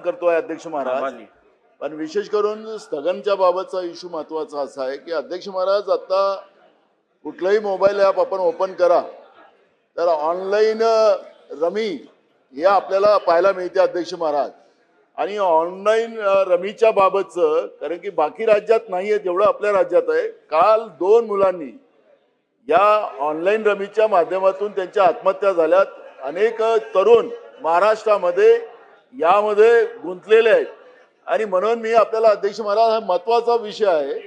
करतोय अध्यक्ष महाराज. पण विशेष करून स्थगनच्या बाबतचा इश्यू महत्त्वाचा असा आहे की अध्यक्ष महाराज आता कुठलंही मोबाईल ॲप आपण ओपन करा तर ऑनलाईन रमी हे आपल्याला पाहायला मिळते अध्यक्ष महाराज. आणि ऑनलाईन रमीच्या बाबतचं कारण की बाकी राज्यात नाही आहे जेवढं आपल्या राज्यात आहे. काल दोन मुलांनी या ऑनलाईन रमीच्या माध्यमातून त्यांच्या आत्महत्या झाल्यात. अनेक तरुण महाराष्ट्रामध्ये यामध्ये गुंतलेले आहेत. आणि म्हणून मी आपल्याला अध्यक्ष महाराज हा महत्त्वाचा विषय आहे.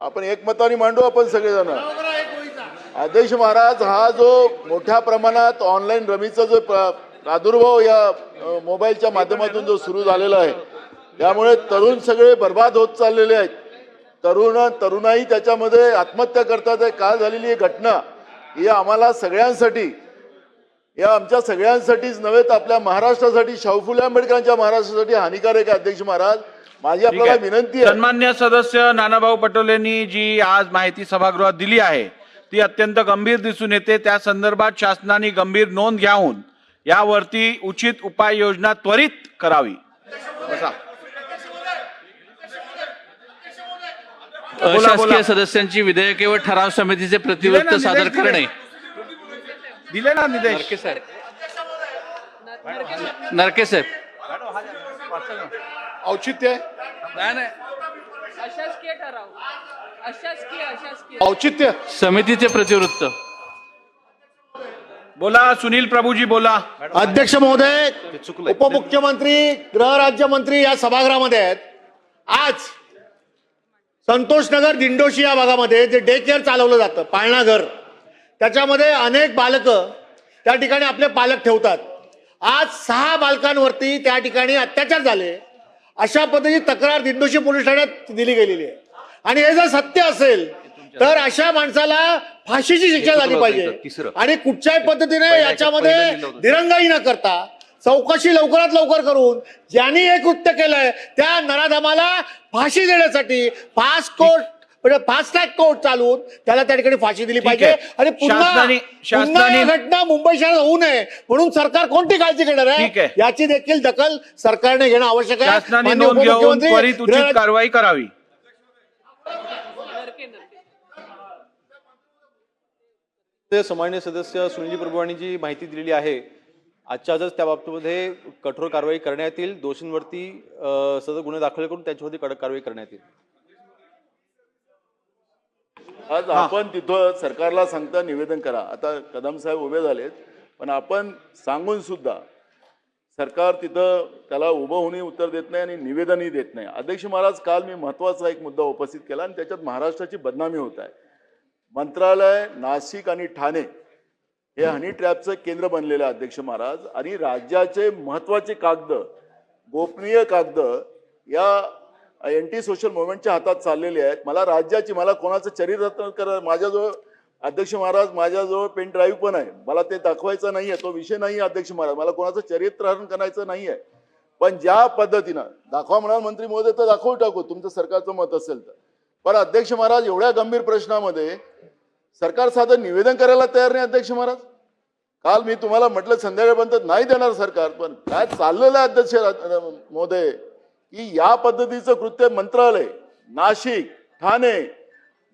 आपण एकमताने मांडू आपण सगळेजण. अध्यक्ष महाराज हा जो मोठ्या प्रमाणात ऑनलाईन रमीचा जो प्रादुर्भाव या मोबाईलच्या माध्यमातून जो सुरू झालेला आहे त्यामुळे तरुण सगळे बर्बाद होत चाललेले आहेत. तरुण तरुणाई त्याच्यामध्ये आत्महत्या करतात आहे. काल झालेली ही घटना ही आम्हाला सगळ्यांसाठी या आमच्या सगळ्यांसाठीच नव्हे तर आपल्या महाराष्ट्रासाठी शाहू फुले आंबेडकरांच्या महाराष्ट्रासाठी हानिकारक आहे अध्यक्ष महाराज. माझी आपल्याला. विनंती आहे. सन्मान्य सदस्य नानाभाऊ पटोलेंनी जी आज माहिती सभागृहात दिली आहे ती अत्यंत गंभीर दिसून येते. त्या संदर्भात शासनाने गंभीर नोंद घ्यावून यावरती उचित उपाययोजना त्वरित करावी. अशासकीय सदस्यांची विधेयके व ठराव समितीचे प्रतिवृत्त सादर करणे. दिले ना निदेश नरके साहेब नरके साहेब औचित्य? नाही नाही. ठराव औचित्य. समितीचे प्रतिवृत्त. बोला सुनील प्रभूजी बोला. अध्यक्ष महोदय उपमुख्यमंत्री गृह राज्यमंत्री या सभागृहामध्ये आहेत. आज संतोषनगर दिंडोशी या भागामध्ये जे डे केअर चालवलं जातं पाळणा घर त्याच्यामध्ये अनेक बालक त्या ठिकाणी आपले पालक ठेवतात. आज सहा बालकांवरती त्या ठिकाणी अत्याचार झाले. अशा पद्धतीची तक्रार दिंडोशी पोलीस ठाण्यात दिली गेलेली आहे. आणि हे जर सत्य असेल तर अशा माणसाला फाशीची शिक्षा झाली पाहिजे. आणि कुठच्याही पद्धतीने याच्यामध्ये दिरंगाई न करता चौकशी लवकरात लवकर करून ज्यांनी हे कृत्य केलंय त्या नराधमाला फाशी देण्यासाठी फास्ट कोर्ट म्हणजे फास्ट ट्रॅक कोर्ट चालवून त्याला त्या ठिकाणी फाशी दिली पाहिजे. आणि पुन्हा शासनाने- पुन्हा शासनाने- या घटना मुंबई शहरात होऊ नये. म्हणून सरकार कोणती काळजी घेणार ठीक आहे. आहे याची देखील दखल सरकारने घेणं आवश्यक आहे. शासनाने माननीय नोंद घेऊन उपमुख्यमंत्री, त्वरित उचित गृह- कारवाई करावी. ते सन्मान्य सदस्य सुनील प्रभू यांनी जी माहिती दिलेली आहे. आजच्या आजच त्या बाबतीमध्ये कठोर कारवाई करण्यात येईल. दोषींवरती अ, सदर गुन्हे दाखल करून त्यांच्यावरती कडक कारवाई करण्यात येईल. आज आपण तिथं सरकारला सांगता निवेदन करा. आता कदम साहेब उभे झालेत पण आपण सांगून सुद्धा सरकार तिथं त्याला उभं होऊनही उत्तर देत नाही आणि निवेदनही देत नाही. अध्यक्ष महाराज काल मी महत्त्वाचा एक मुद्दा उपस्थित केला आणि त्याच्यात महाराष्ट्राची बदनामी होत आहे. मंत्रालय नाशिक आणि ठाणे हे हनी ट्रॅपचं केंद्र बनलेलं आहे अध्यक्ष महाराज. आणि राज्याचे महत्त्वाचे कागद गोपनीय कागद या अँटी सोशल मुवमेंटच्या हातात चाललेले आहेत. मला राज्याची मला कोणाचं चरित्र करा माझ्याजवळ अध्यक्ष महाराज माझ्याजवळ पेन ड्राईव्ह पण आहे. मला ते दाखवायचं नाही आहे तो विषय नाही आहे अध्यक्ष महाराज. मला कोणाचं चरित्रहरण करायचं नाही आहे पण ज्या पद्धतीनं दाखवा म्हणाल मंत्री महोदय तर दाखवू टाकू तुमचं सरकारचं मत असेल तर. पण अध्यक्ष महाराज एवढ्या गंभीर प्रश्नामध्ये सरकार साधं निवेदन करायला तयार नाही अध्यक्ष महाराज? काल मी तुम्हाला म्हटलं संध्याकाळपर्यंत नाही देणार सरकार पण काय चाललेलं आहे अध्यक्ष रा- महोदय? की या पद्धतीचं कृत्य मंत्रालय नाशिक ठाणे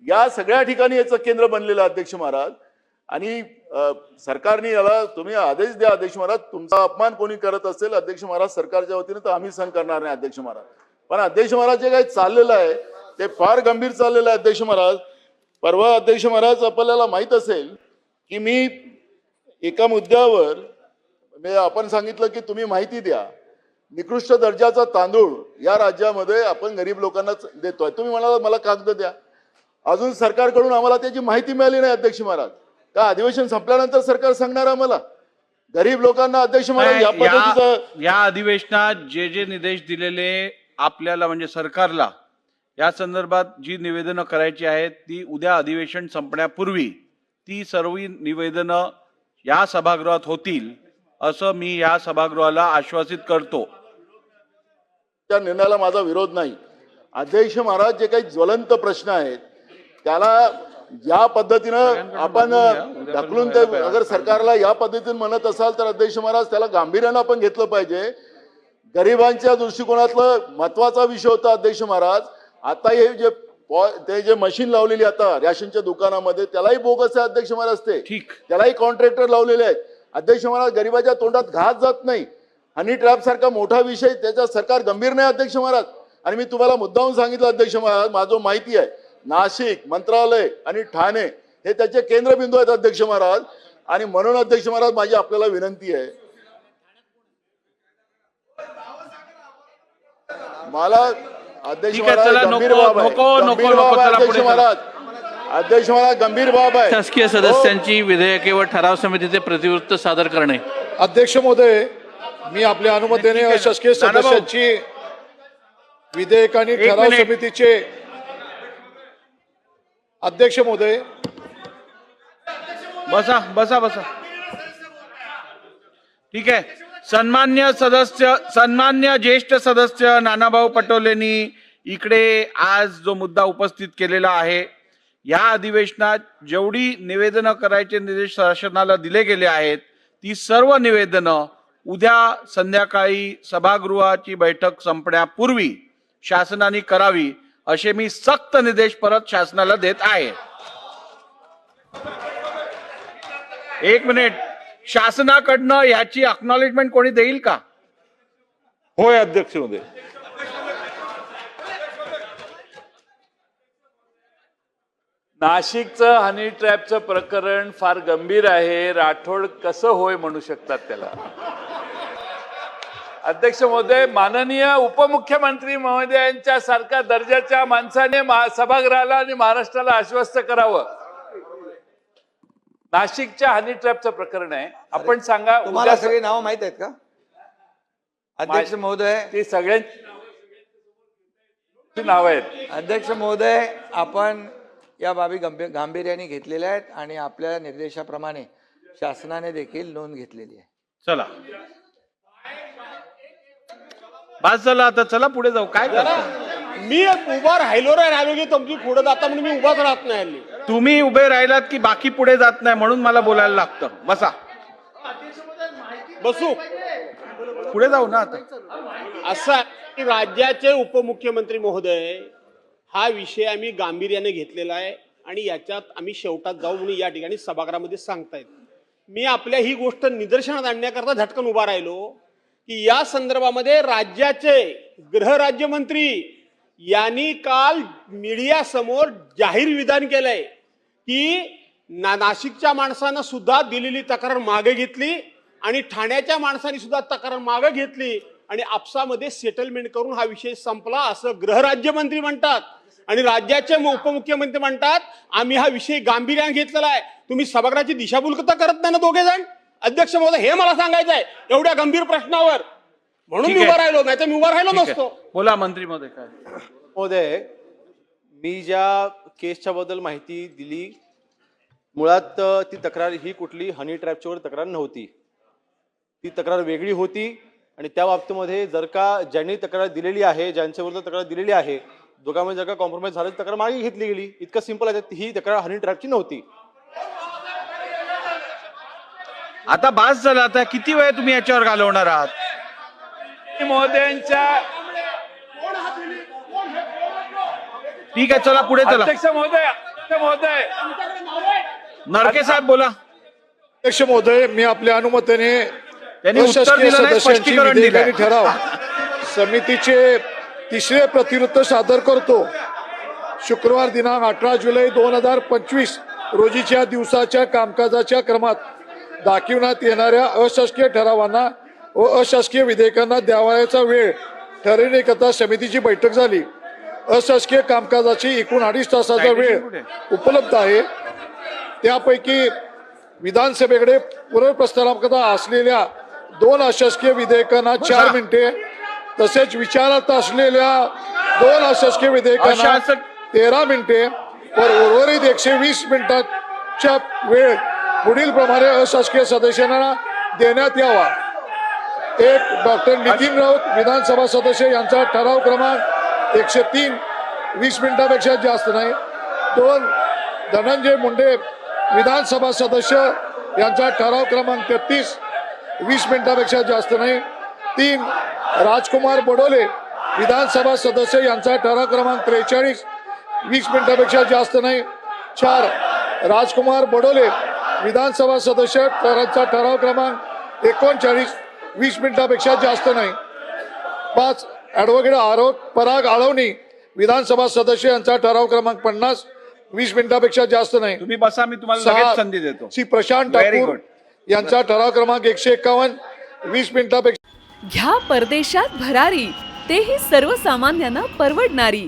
या सगळ्या ठिकाणी याचं केंद्र बनलेलं अध्यक्ष महाराज. आणि सरकारने याला तुम्ही आदेश द्या अध्यक्ष महाराज. तुमचा अपमान कोणी करत असेल अध्यक्ष महाराज सरकारच्या वतीने तर आम्ही सहन करणार नाही अध्यक्ष महाराज. पण अध्यक्ष महाराज जे काही चाललेलं आहे ते फार गंभीर चाललेलं आहे अध्यक्ष महाराज. परवा अध्यक्ष महाराज आपल्याला माहीत असेल की मी एका मुद्द्यावर म्हणजे आपण सांगितलं की तुम्ही माहिती द्या. निकृष्ट दर्जाचा तांदूळ या राज्यामध्ये आपण गरीब लोकांना देतोय. तुम्ही म्हणाला मला कागद द्या. अजून सरकारकडून आम्हाला त्याची माहिती मिळाली नाही अध्यक्ष महाराज. का अधिवेशन संपल्यानंतर सरकार सांगणार आम्हाला? गरीब लोकांना अध्यक्ष महाराज या नाही, या पद्धतीचं या अधिवेशनात जे जे निर्देश दिलेले आपल्याला म्हणजे सरकारला या संदर्भात जी निवेदनं करायची आहेत ती उद्या अधिवेशन संपण्यापूर्वी ती सर्व निवेदनं या सभागृहात होतील असं मी या सभागृहाला आश्वासित करतो. त्या निर्णयाला माझा विरोध नाही. अध्यक्ष महाराज जे काही ज्वलंत प्रश्न आहेत त्याला या पद्धतीनं आपण ढकलून ते. अगर सरकारला या पद्धतीने म्हणत असाल तर अध्यक्ष महाराज त्याला गांभीर्यानं आपण घेतलं पाहिजे. गरिबांच्या दृष्टिकोनातलं महत्त्वाचा विषय होता अध्यक्ष महाराज. आता हे जे ते जे मशीन लावलेली आता रॅशनच्या दुकानामध्ये त्यालाही बोगस आहे अध्यक्ष महाराज ते. त्यालाही कॉन्ट्रॅक्टर लावलेले आहेत. अध्यक्ष महाराज गरिबाच्या तोंडात घास जात नाही. हनी ट्रॅप सारखा मोठा विषय त्याचा सरकार गंभीर नाही अध्यक्ष महाराज. आणि मी तुम्हाला मुद्दाहून सांगितलं अध्यक्ष महाराज माझं माहिती आहे. नाशिक मंत्रालय आणि ठाणे हे त्याचे केंद्रबिंदू आहेत अध्यक्ष महाराज. आणि म्हणून अध्यक्ष महाराज माझी आपल्याला विनंती आहे. मला अध्यक्ष महाराज गंभीर बाब आहे. गंभीर बाब अध्यक्ष. महाराज. अध्यक्ष महाराज गंभीर बाब आहे. शासकीय. सदस्यांची विधेयके व ठराव समितीचे प्रतिवृत्त सादर करणे. अध्यक्ष महोदय मी आपल्या अनुमतीने अशासकीय. सदस्यांची विधेयक आणि ठराव. समितीचे अध्यक्ष महोदय बसा बसा बसा ठीक आहे सन्मान्य सदस्य सन्मान्य ज्येष्ठ सदस्य नानाभाऊ पटोलेंनी इकडे आज जो मुद्दा उपस्थित केलेला आहे या अधिवेशनात जेवढी निवेदनं करायचे निर्देश शासनाला दिले गेले आहेत ती सर्व निवेदनं उद्या संध्याकाळी सभागृहाची बैठक संपण्यापूर्वी शासनाने करावी असे मी सक्त निर्देश परत शासनाला देत आहे. एक मिनिट. शासनाकडनं याची अक्नॉलेजमेंट कोणी देईल का? होय अध्यक्ष महोदय. नाशिकचं हनी ट्रॅपचं प्रकरण फार गंभीर आहे. राठोड कसं होय म्हणू शकतात त्याला? अध्यक्ष महोदय माननीय उपमुख्यमंत्री महोदयांच्या सारख्या दर्जाच्या माणसाने सभागृहाला आणि महाराष्ट्राला आश्वस्त करावं. नाशिकच्या हनी ट्रॅपचं प्रकरण आहे. आपण सांगा तुम्हाला उद्या सगळी नावं माहीत आहेत का? अध्यक्ष महोदय ती सगळ्यांची नाव आहेत. अध्यक्ष महोदय आपण या बाबी गंभीर गांभीर्याने घेतलेल्या आहेत आणि आपल्या निर्देशाप्रमाणे शासनाने देखील नोंद घेतलेली आहे. चला. बस चला आता चला पुढे जाऊ. काय करता मी उभा राहिलो रे राहिलो की तुमची पुढे जाता म्हणून मी उभाच राहत नाही हल्ली. तुम्ही उभे राहिलात की बाकी पुढे जात नाही म्हणून मला बोलायला लागतं. बसा. बसू. पुढे जाऊ ना आता. असं आहे की राज्याचे उपमुख्यमंत्री महोदय हा विषय आम्ही गांभीर्याने घेतलेला आहे आणि याच्यात आम्ही शेवटात जाऊ म्हणून या ठिकाणी सभागृहामध्ये सांगतायत. मी आपल्या ही गोष्ट निदर्शनात आणण्याकरता झटकन उभा राहिलो. की या संदर्भामध्ये राज्याचे गृहराज्यमंत्री यांनी काल मीडियासमोर जाहीर विधान केलंय की ना नाशिकच्या माणसानं सुद्धा दिलेली तक्रार मागे घेतली आणि ठाण्याच्या माणसांनी सुद्धा तक्रार मागे घेतली आणि आपसामध्ये सेटलमेंट करून हा विषय संपला असं गृहराज्यमंत्री म्हणतात आणि राज्याचे उपमुख्यमंत्री म्हणतात आम्ही हा विषय गांभीर्याने घेतलेला आहे. तुम्ही सभागृहाची दिशाभूलता करत नाही ना दोघे जण अध्यक्ष महोदय हे मला सांगायचं आहे एवढ्या गंभीर प्रश्नावर. म्हणून ठीक मी आहे. उभा राहिलो नाही तर मी उभा राहिलो ठीक आहे. नसतो. बोला मंत्री मध्ये काय. महोदय मी ज्या केसच्या बद्दल माहिती दिली मुळात अ, ती तक्रार ही कुठली हनी ट्रॅपच्यावर तक्रार नव्हती. ती तक्रार वेगळी होती आणि त्या बाबतीमध्ये जर का ज्यांनी तक्रार दिलेली आहे ज्यांच्या विरुद्ध तक्रार दिलेली आहे दोघांमध्ये जर का कॉम्प्रोमाइज झालं तर तक्रार मागे घेतली गेली. इतकं सिंपल आहे ही तक्रार हनी ट्रॅपची नव्हती. आता बास झाला आता किती वेळ तुम्ही याच्यावर घालवणार आहात? महोदयांच्या ठीक आहे चला पुढे चला. अध्यक्ष महोदय अध्यक्ष महोदय. नरके साहेब बोला. अध्यक्ष महोदय मी आपल्या अनुमतीने त्यांनी सदस्यांची ठराव. समितीचे तिसरे प्रतिवृत्त सादर करतो. शुक्रवार दिनांक अठरा जुलै दोन हजार पंचवीस रोजीच्या दिवसाच्या कामकाजाच्या क्रमात दाखविण्यात येणाऱ्या अशासकीय ठरावांना व अशासकीय विधेयकांना द्यावयाचा वेळ ठरविण्याकरता समितीची बैठक झाली. अशासकीय कामकाजाची एकूण अडीच तासाचा वेळ उपलब्ध आहे. त्यापैकी विधानसभेकडे पुनर्प्रस्तावाकरता असलेल्या दोन अशासकीय विधेयकांना चार मिनिटे तसेच विचारात असलेल्या दोन अशासकीय विधेयकांना तेरा मिनिटे वर उर्वरित एकशे वीस मिनिटाच्या वेळ पुढील प्रमाणे अशासकीय सदस्यांना देण्यात यावा. एक डॉक्टर नितीन राऊत विधानसभा सदस्य यांचा ठराव क्रमांक एकशे तीन. वीस मिनिटापेक्षा जास्त नाही. दोन धनंजय मुंडे विधानसभा सदस्य यांचा ठराव क्रमांक तेहतीस. वीस मिनिटापेक्षा जास्त नाही. तीन राजकुमार बडोले विधानसभा सदस्य यांचा ठराव क्रमांक त्रेचाळीस. वीस मिनिटापेक्षा जास्त नाही. चार राजकुमार बडोले विधानसभा सदस्य यांचा ठराव क्रमांक एकोणचाळीस वीस मिनिटापेक्षा जास्त नाही. पाच ॲडव्होकेट आरोप पराग आळवणी विधानसभा सदस्य यांचा ठराव क्रमांक पन्नास वीस मिनिटापेक्षा जास्त नाही. तुम्ही बसा मी तुम्हाला लगेच संधी देतो. श्री प्रशांत ठाकूर. यांचा ठराव क्रमांक एकशे एकावन्न वीस मिनिटापेक्षा घ्या परदेशात भरारी. तेही सर्वसामान्यांना परवडणारी.